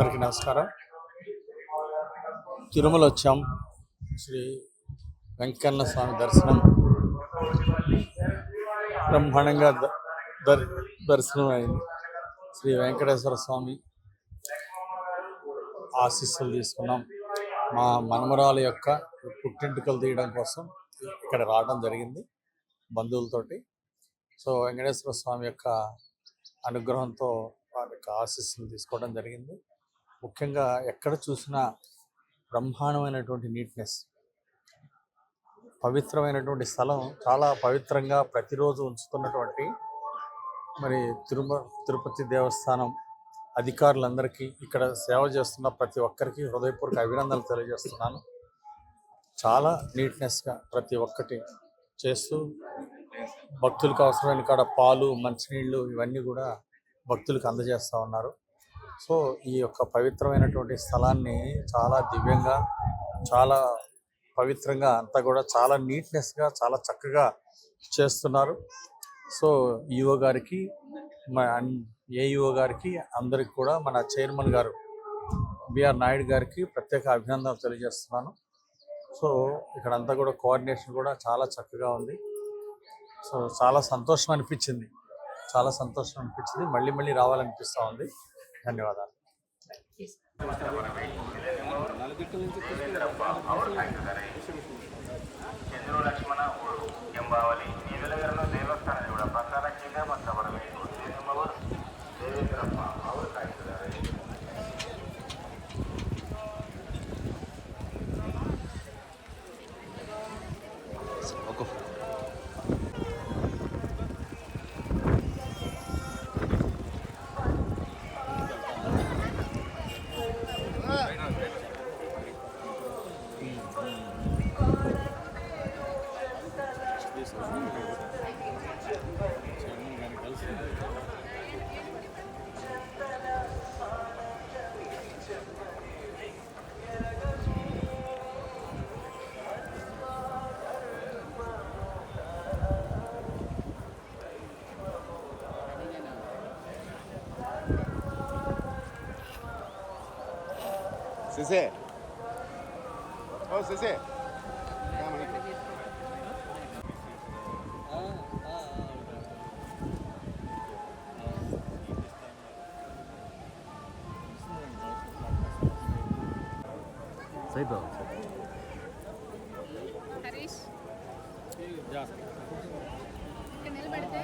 అందరికీ నమస్కారం. తిరుమల వచ్చాం. శ్రీ వెంకన్న స్వామి దర్శనం. బ్రహ్మాండంగా దర్ దర్శనం అయింది శ్రీ వెంకటేశ్వర స్వామి ఆశీస్సులు తీసుకున్నాం. మా మనమరాలు యొక్క పుట్టింటికలు తీయడం కోసం ఇక్కడ రావడం జరిగింది బంధువులతోటి. సో వెంకటేశ్వర స్వామి యొక్క అనుగ్రహంతో వారి యొక్క ఆశీస్సులు తీసుకోవడం జరిగింది. ముఖ్యంగా ఎక్కడ చూసినా బ్రహ్మాండమైనటువంటి నీట్నెస్ పవిత్రమైనటువంటి స్థలం చాలా పవిత్రంగా ప్రతిరోజు ఉంచుతున్నటువంటి మరి తిరుమ తిరుపతి దేవస్థానం అధికారులందరికీ ఇక్కడ సేవ చేస్తున్న ప్రతి ఒక్కరికి హృదయపూర్వక అభినందనలు తెలియజేస్తున్నాను. చాలా నీట్నెస్గా ప్రతి ఒక్కటి చేస్తూ భక్తులకు అవసరమైన కాడ పాలు మంచినీళ్ళు ఇవన్నీ కూడా భక్తులకు అందజేస్తూ ఉన్నారు. సో ఈ యొక్క పవిత్రమైనటువంటి స్థలాన్ని చాలా దివ్యంగా చాలా పవిత్రంగా అంతా కూడా చాలా నీట్నెస్గా చాలా చక్కగా చేస్తున్నారు. సో ఈఓ గారికి మా ఏఈఓ గారికి అందరికి కూడా మన చైర్మన్ గారు బిఆర్ నాయుడు గారికి ప్రత్యేక అభినందనలు తెలియజేస్తున్నాను. సో ఇక్కడ అంతా కూడా కోఆర్డినేషన్ కూడా చాలా చక్కగా ఉంది. సో చాలా సంతోషం అనిపించింది. చాలా సంతోషం అనిపించింది. మళ్ళీ మళ్ళీ రావాలనిపిస్తూ ఉంది. ధన్యవాదాలు. Chandru Lakshmana ఎంబావలి Sensei. Ô, Sensei. Calma aí. Harish నిలబడితే